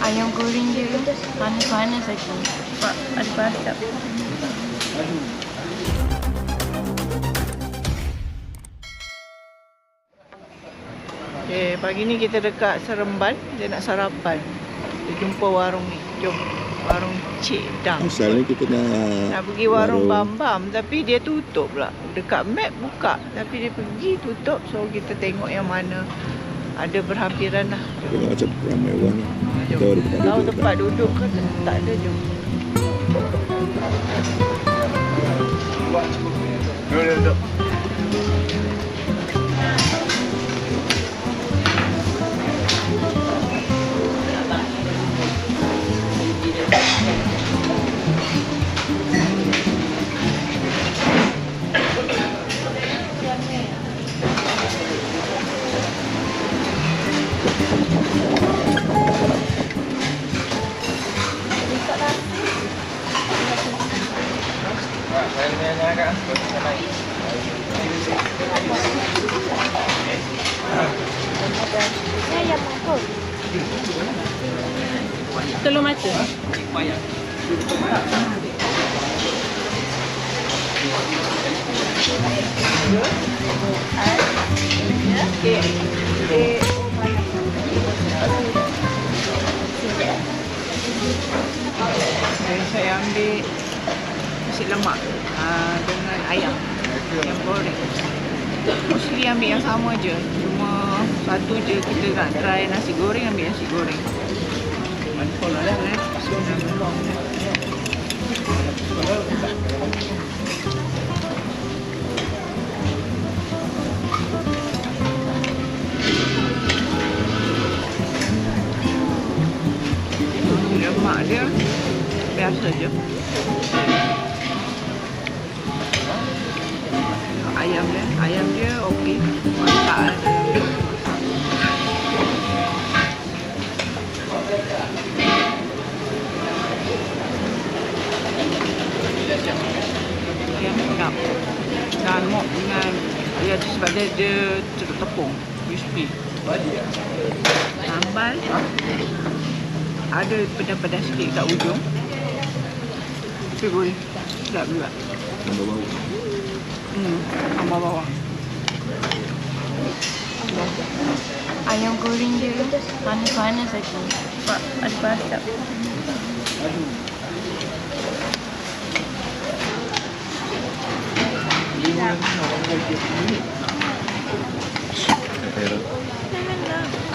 Ayam goreng dia panas-panas lagi. Pak, ada asap. Okay, pagi ni kita dekat Seremban. Dia nak sarapan. Kita jumpa warung ni. Jom. Warung Cik Dang. Asalnya kita nak Nak pergi warung Bambam tapi dia tutup pula. Dekat map buka tapi dia pergi tutup. So kita tengok yang mana ada berhampiran lah. Tengok macam ramai orang ni. Jom. Tahu ada tempat Tahu duduk tempat duduk ke tak ada jom. Duduk. Te lo metes. Mostly ambil yang sama je. Cuma satu je kita nak try nasi goreng ambil nasi goreng. Lemak dia biasa je. Ayam dia, ayam dia okey. Masak sedap. Dan mok dengan dia sebab dia, dia celup tepung. Crispy. Sambal. Ada pedas-pedas sikit kat ujung. Tapi boleh. Sedap juga. Tambah bau. Hmm, tambah bawang. Ayam goreng dia panas-panas lagi. Pak, ada asap.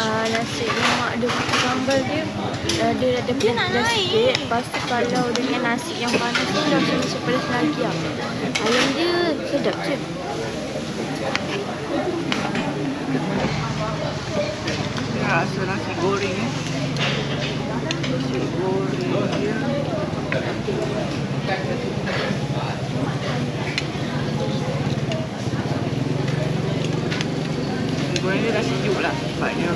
uh, nasi lemak dia pakai sambal dia uh, dia ada pedas sikit lepas tu kalau dengan nasi yang panas tu dia rasa macam pedas lagi lah ayam dia sedap je Saya rasa nasi goreng eh. Nasi goreng dia. Goreng dia dah sejuk lah sebabnya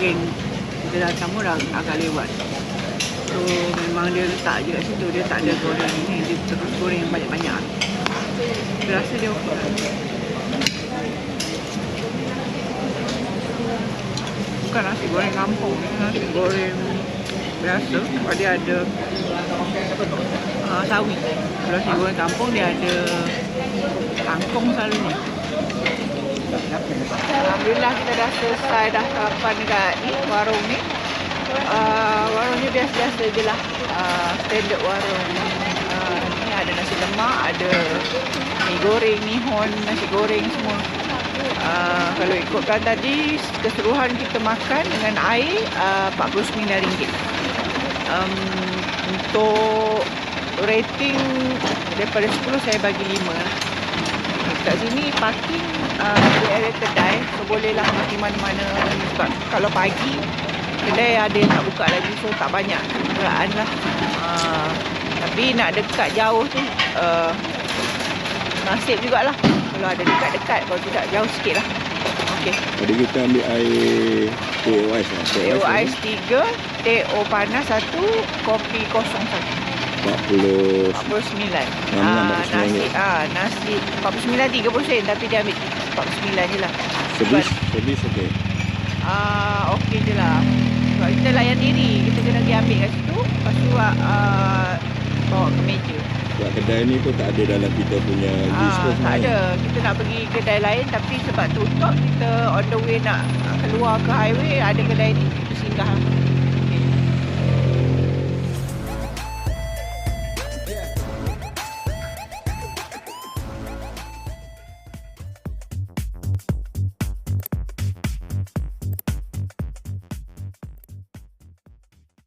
mungkin kita dah campur dah agak lewat. So memang dia letak je kat situ. Dia tak ada goreng. Ni dia terus goreng yang banyak-banyak. Saya rasa dia okey lah. bukan nasi goreng kampung. Ni nasi goreng biasa. Sebab dia ada uh, sawi. Kalau nasi goreng kampung dia ada kangkung selalunya Alhamdulillah kita dah selesai dah sarapan dekat warung ni. Uh, warung ni biasa-biasa je lah. Uh, standard warung. Uh, ni ada nasi lemak ada mi goreng, mihon, nasi goreng semua. Uh, kalau ikutkan tadi keseluruhan kita makan dengan air uh, RM49 um, untuk rating daripada 10 saya bagi 5 lah kat sini parking uh, di area kedai so bolehlah pergi mana-mana sebab kalau pagi kedai ada yang tak buka lagi so tak banyak kenderaan lah uh, tapi nak dekat jauh tu uh, nasib jugalah kalau ada dekat-dekat kalau tidak jauh sikit lah Okey. Tadi kita ambil air teh ais. Teh ais 3, teh o panas 1, kopi kosong 1. 40 49. Nama Ah, 49 nasi ah nasi 49 30 sen tapi dia ambil 49 je lah. Servis Servis okey Ah okey je lah. Sebab kita layan diri, kita kena pergi ambil kat situ, lepas tu ah, bawa ke meja. Sebab kedai ni pun tak ada dalam kita punya list Ah, pun tak ada. Kita nak pergi kedai lain tapi sebab tutup kita on the way nak nak keluar ke highway ada kedai ni kita singgah.